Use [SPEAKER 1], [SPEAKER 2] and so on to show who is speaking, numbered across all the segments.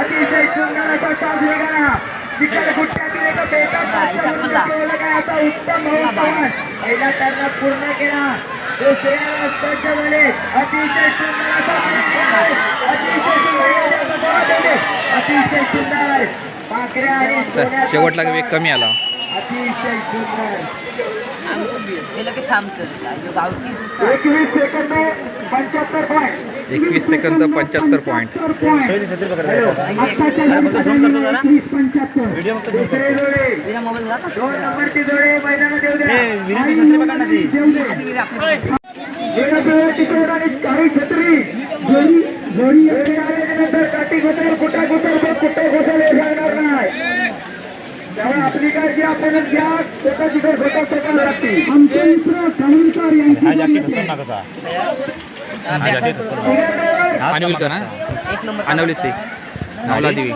[SPEAKER 1] अतिशय सुंदर असा साज वेगळा तिकडे गुट्ट्यातील एक असा उत्तम पहिला टर्न पूर्ण केला. दुसऱ्या रस्त्याच्या वेळी अतिशय सुंदर असा प्रकार. अतिशय सुंदर. अतिशय सुंदर. पाकऱ्या आणि सोन्याचा
[SPEAKER 2] शेवटला वेग कमी आला.
[SPEAKER 1] अतिशय सुंदर.
[SPEAKER 3] हे लगेच थांबतं गावठी दुसरा
[SPEAKER 1] एकवीस सेकंद पंच्याहत्तर पॉईंट
[SPEAKER 2] एकवीस सेकंद पंच्याहत्तर पॉईंट
[SPEAKER 1] दुसरे जोडे
[SPEAKER 3] विना मोबाईल झाला
[SPEAKER 1] दोन नंबरची जोडे मैदानात येऊ द्या एका जोड्या तिकडून आणि काही छत्री जोडी जोडी एवढी आल्यानंतर काठी घोटाळ कुठा घोटाळ तर कुठे घोटाळ हे सांगणार नाही काळजी आपणच घ्या स्वतः घोटाळ स्वतः लागते आमचे मित्र कमलकर
[SPEAKER 4] हा जॅकेट होतो ना? कसा हा जॅकेट होतो
[SPEAKER 2] अनवलीकर ना
[SPEAKER 3] एक. नंबर
[SPEAKER 2] अनवलीतली नवला देवी.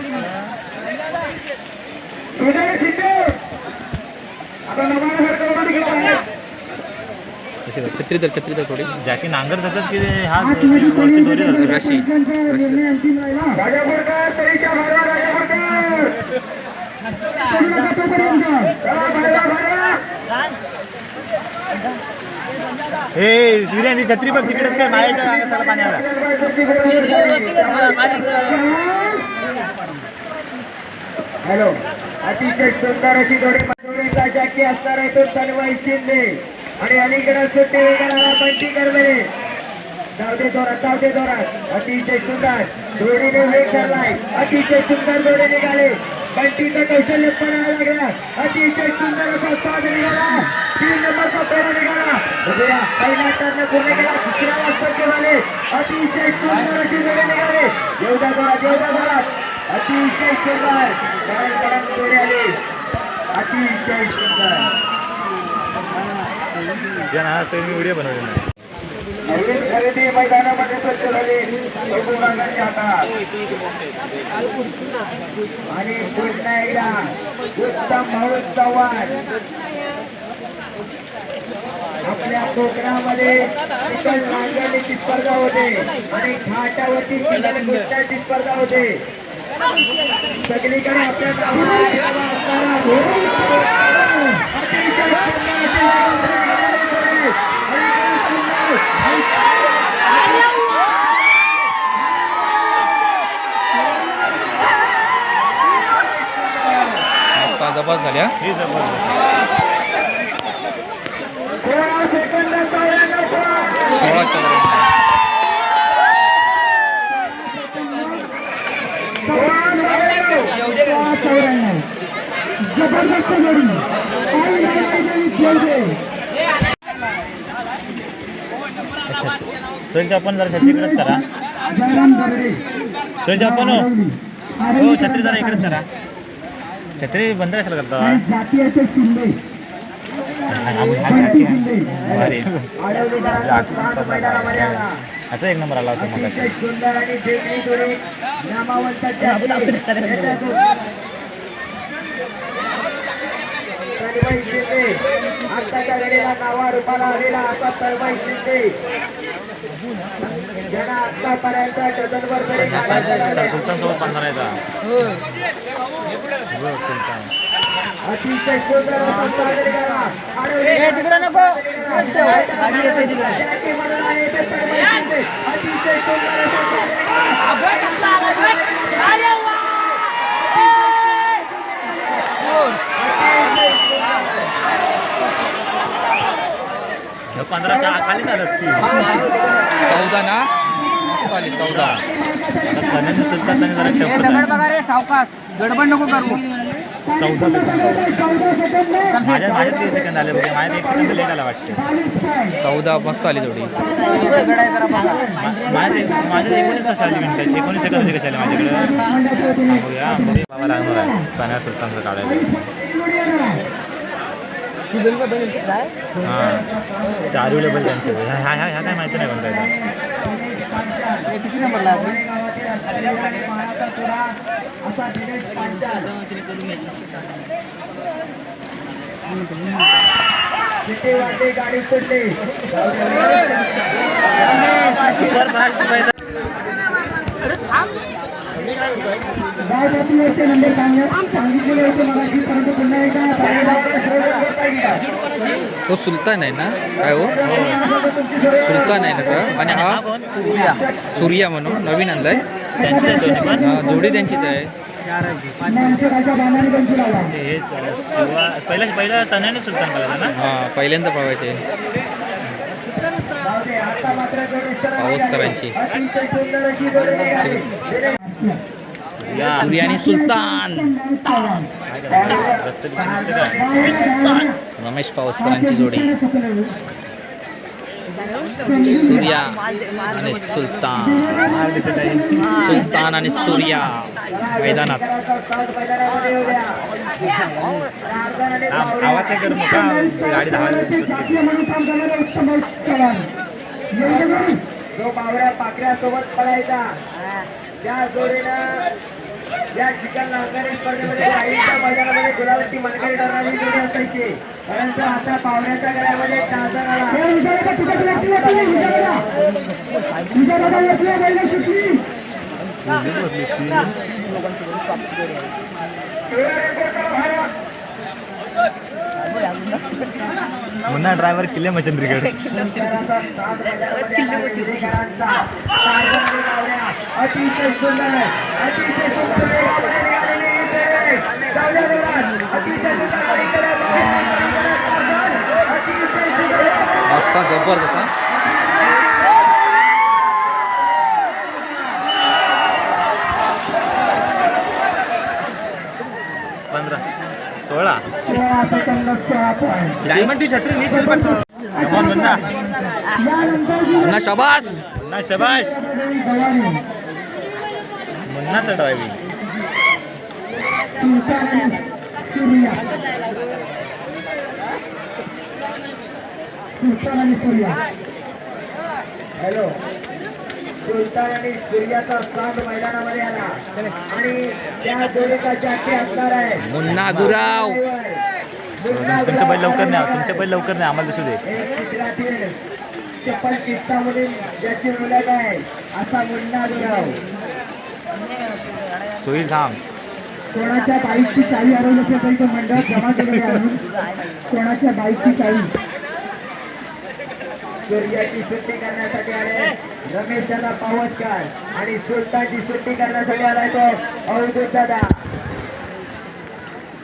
[SPEAKER 1] आता नवाला तिकडे
[SPEAKER 2] कशी धर? छत्री तर छत्री तर थोडी.
[SPEAKER 4] जॅकेट नांगर जातात की हा वरची दोरी धरतात?
[SPEAKER 2] रशी.
[SPEAKER 1] राजापूरकर तरीच्या भाडवा राजापूरकर
[SPEAKER 4] हे शिवऱ्यांची छत्री बघ तिकडेच काय मायाच्या सगळं पाण्याला.
[SPEAKER 1] हॅलो. अतिशय सुंदर अशी जोडी मजुरीचा जॅकी असणार आहे तो तन्मय शिंदे आणि अलीकडे सुट्टी वेगळा बंटी करबरे जाऊदे जोरात जाऊदे जोरात. अतिशय सुंदर. जोडीने वेग धरलाय अतिशय सुंदर जोडी निघाले. बंटीचं कौशल्य पडायला लागला. अतिशय सुंदर असा साज निघाला. तीन नंबरचा पेरा निघाला. पहिला टर्न पूर्ण केला. दुसऱ्याला स्पर्श झाले. अतिशय सुंदर अशी जोडी निघाले. येऊदा जोरात येऊदा जोरात. अतिशय सुंदर. गरम गरम जोडी आली. अतिशय सुंदर.
[SPEAKER 4] जन हा सगळी व्हिडिओ बनवले
[SPEAKER 1] नवीन खरेदी मैदानामध्ये स्वच्छ झाले. प्रभुराजांच्या हातात. आणि पुन्हा एकदा उत्तम भाऊ चव्हाण. आपल्या कोकणामध्ये चिकन नांगरणीची स्पर्धा होते. आणि घाटावरती चिकन गुट्ट्याची स्पर्धा होते. सगळीकडे आपल्या
[SPEAKER 2] मस्त जबरदस्त झाल्या
[SPEAKER 4] हे जबरदस्त
[SPEAKER 1] सोळा
[SPEAKER 2] चौऱ्याण्णव.
[SPEAKER 1] जबरदस्त
[SPEAKER 4] अच्छा आपण जरा छत्रीकडेच करा. सोयीचं आपण हो. हो छत्री जरा इकडेच करा. छत्री बंद कशाला करता?
[SPEAKER 1] जाती असे
[SPEAKER 4] एक नंबर आला असं मग
[SPEAKER 1] तन्मय शिंदे आत्ताच्या घडीला नावा रूपाला आलेला असा तन्मय शिंदे ज्यांना आतापर्यंत अतिशय सुंदर.
[SPEAKER 3] ए, तिकडं नको.
[SPEAKER 1] अतिशय सुंदर असा सादर करा.
[SPEAKER 4] ह्या पंधरा का खाली जात
[SPEAKER 2] चौदा ना? मस्त आली चौदा.
[SPEAKER 4] सगळ्यांनी सुलतान त्यांनी जरा ठेवलं
[SPEAKER 3] दगड बघा रे सावकाश. गडबड नको करू.
[SPEAKER 4] चौदा सेकंद. माझ्या सेकंद आले बघा. माझ्या एक सेकंद लेट आला वाटते.
[SPEAKER 2] चौदा मस्त आली जोडी.
[SPEAKER 3] दगड आहे जरा बघा.
[SPEAKER 4] मा- माझ्या माझ्या एकोणीस कशा आली मिनिटं एकोणीस कशी आली माझ्याकडे? हा, बघूया. बघूया बाबा लागणार आहे. चाण्या सुलतानचं काढायला
[SPEAKER 3] तू दोन का बहिणीचे काय
[SPEAKER 4] हां चार अवेलेबल त्यांचे ह्या ह्या ह्या काय माहिती नाही कोणता आहे
[SPEAKER 3] हे किती नंबरला आहे
[SPEAKER 1] असा दिनेश पांचाल किती वाटे गाडी सुटली
[SPEAKER 4] सुपर फास्ट
[SPEAKER 1] गावप्रती नंबर सांगितलेले होते मगाशी परंतु पुन्हा एकदा
[SPEAKER 2] तो सुलतान आहे ना? काय हो? सुलतान आहे ना का आणि हा? सूर्या. म्हणून नवीन आणलाय.
[SPEAKER 4] दोन्ही पण
[SPEAKER 2] जोडी त्यांचीच आहे.
[SPEAKER 1] त्यांची
[SPEAKER 4] पहिला पहिला सुलतान ना
[SPEAKER 2] पहिल्यांदा पावायचे
[SPEAKER 1] पाऊस करायची
[SPEAKER 2] पावसकरांची आणि सुलतान. रमेश पावसकरांची जोडी. सूर्या आणि सुलतान. सुलतान आणि सूर्या मैदानात.
[SPEAKER 1] मैदानामध्ये
[SPEAKER 4] आवाज गाडी
[SPEAKER 1] करणारे. जो बावऱ्या पाकऱ्या सोबत पळायचा त्या जोडीनं या चिकन नांगरी स्पर्धेमध्ये आईच्या मैदानामध्ये गुलाबाची मनकरी ठरणारी जोडी असायची. परंतु आता पावऱ्याच्या गळ्यामध्ये टाचा आला.
[SPEAKER 4] मुन्हा ड्रायव्हर किल्ले मचंद्रीकडे
[SPEAKER 1] अतिशय सुंदर आहे अतिशय सुंदर आहे. जाऊया जोरात. अतिशय सुंदर आहे. अतिशय सुंदर आहे.
[SPEAKER 2] मस्त जबरदस्त हा.
[SPEAKER 4] पंधरा सोळा
[SPEAKER 1] सोळा सेकंद सोळा point.
[SPEAKER 4] डायमंड टी छत्री नीट होईल पण मुन्ना
[SPEAKER 2] शबास
[SPEAKER 4] मुन्ना
[SPEAKER 1] गवारी
[SPEAKER 4] मुन्नाचं ड्रायव्हिंग
[SPEAKER 1] सुलतान सूर्या सुलतान आणि सूर्या हॅलो. सुलतान आणि सूर्याचा साथ मैदानामध्ये आला. आणि त्या जोडीचा जाती असणार आहे.
[SPEAKER 2] मुन्ना गुराव
[SPEAKER 4] तुमच्या बैल लवकर नाही तुमच्या बैल लवकर नाही आम्हाला दिसू दे.
[SPEAKER 1] चप्पल चित्तामधील ज्याची मुलं आहे असा मुन्ना गुराव
[SPEAKER 4] सोयील थांब.
[SPEAKER 1] कोणाच्या बाईकची चावी हरवली असेल तरी तो मंडळ जमा केलेले आणून कोणाच्या बाईकची चावी सूर्याची सुट्टी करण्यासाठी आले. रमेश दादा पावसकर आणि सुलतानची सुट्टी करण्यासाठी आलाय तो. अवधूत दादा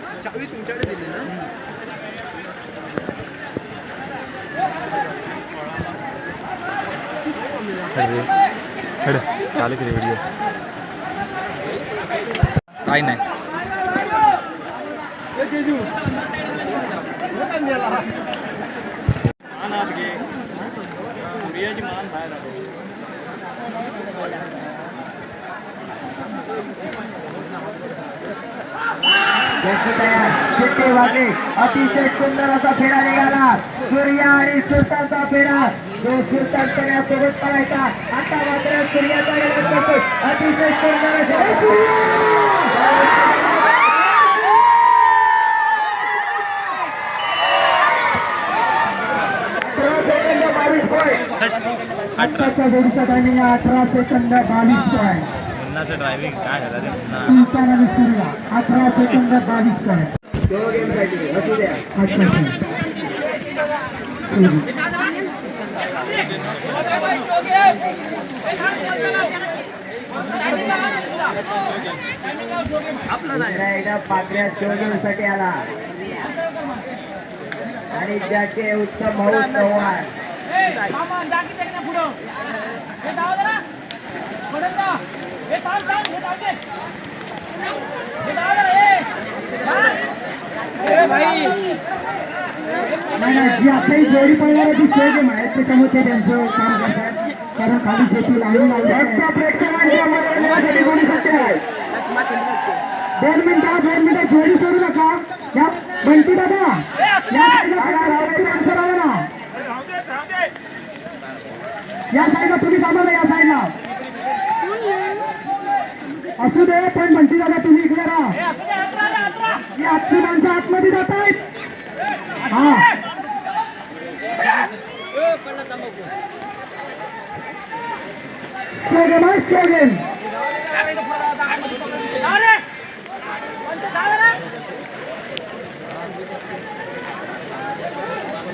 [SPEAKER 4] हड चालू केली व्हिडिओ
[SPEAKER 2] काय नाही
[SPEAKER 1] त्यांची तयार सुट्टी वाजली अतिशय सुंदर असा फेरा निघाला। सूर्या आणि सुलतानचा फेरा। जो सुलतान सोबत पळायचा. आता मात्र सूर्याचा अतिशय बावीस पॉईंट आत्ताच्या जोडीचा टायमिंग अठरा सेकंद बावीस पॉईंट
[SPEAKER 4] ड्रायव्हिंग काय झालं
[SPEAKER 1] सूर्या अठरा सेकंद बावीस पॉईंट असू द्या अच्छा दुसरा एकदा पाकऱ्या शोधण्यासाठी आला. आणि ज्याचे उत्तम भाऊ चव्हाण. जी जोडी पडणार ती माहीत त्याच्यामुळे ते त्यांचं काम करतात. कारण खाली शेती आहे दोन मिनिटं दोन मिनिटं जोडी करू नका. या बंटी दादा. या साईडला तुम्ही थांबा ना या साईडला. असू दे पण बंटी दादा तुम्ही इकडे राहा. ही आजची माणसं आतमध्ये जात आहेत हा.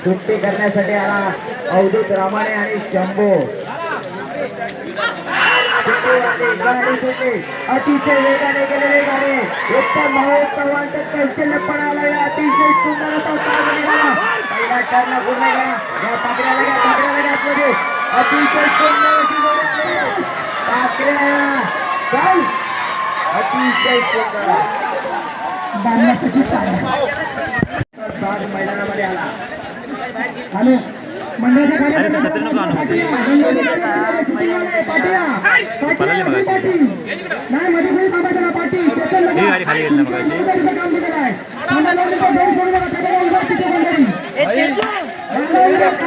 [SPEAKER 1] सुट्टी करण्यासाठी आला अवधूत रामाने आणि शंभो. अतिशय वेगाने गेलेले गाणे उत्तम महोत्सवांचं चव्हाणचं पण आलं अतिशय सुंदर पहिला टर्न पूर्ण करा या अतिशय सुंदर अशी जोडी आहे. पाकड्या चल. अतिशय मैदानामध्ये आला
[SPEAKER 4] अरे तू छत्री नको आणू मध्ये पळाली मगाशी ही गाडी खाली घेतली मगाशी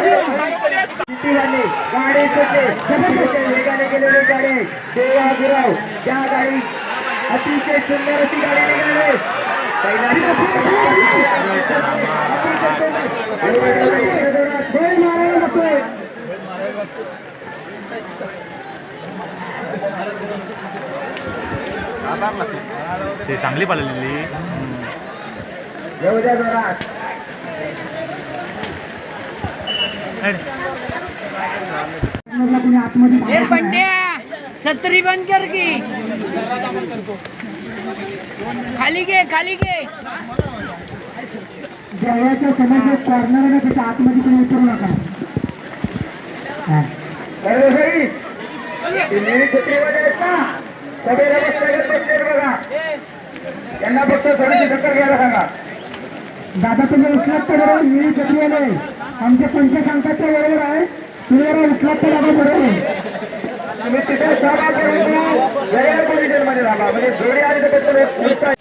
[SPEAKER 1] किती वाजले? गाडी सुटली अतिशय वेगाने गेलेली गाडी देवा गुराव त्या गाडी अतिशय सुंदर अशी गाडी निघाली
[SPEAKER 4] शे चांगली पळालेली
[SPEAKER 1] येऊ द्या जोरात
[SPEAKER 3] ए पंड्या सत्री बंद कर की. खाली घे खाली घे.
[SPEAKER 5] जेवढ्याच्या समोर कॉर्नर आहे त्याच्या आतमध्ये तुम्ही उतरू नका.
[SPEAKER 1] त्यांना फक्त थोडीशी घ्यायला सांगा.
[SPEAKER 5] दादा तुम्ही उचलत तर बरोबर मी छत्रीवाले आमचे पंच सांगतात ते बरोबर आहे. तुम्ही जरा तर दादा बरोबर
[SPEAKER 1] तुम्ही तिथे सहभाग करून पोझिशनमध्ये थांबा म्हणजे जोडी आली तर फक्त एक पुढचा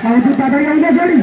[SPEAKER 5] अवधूत दादा येऊन द्या जोडी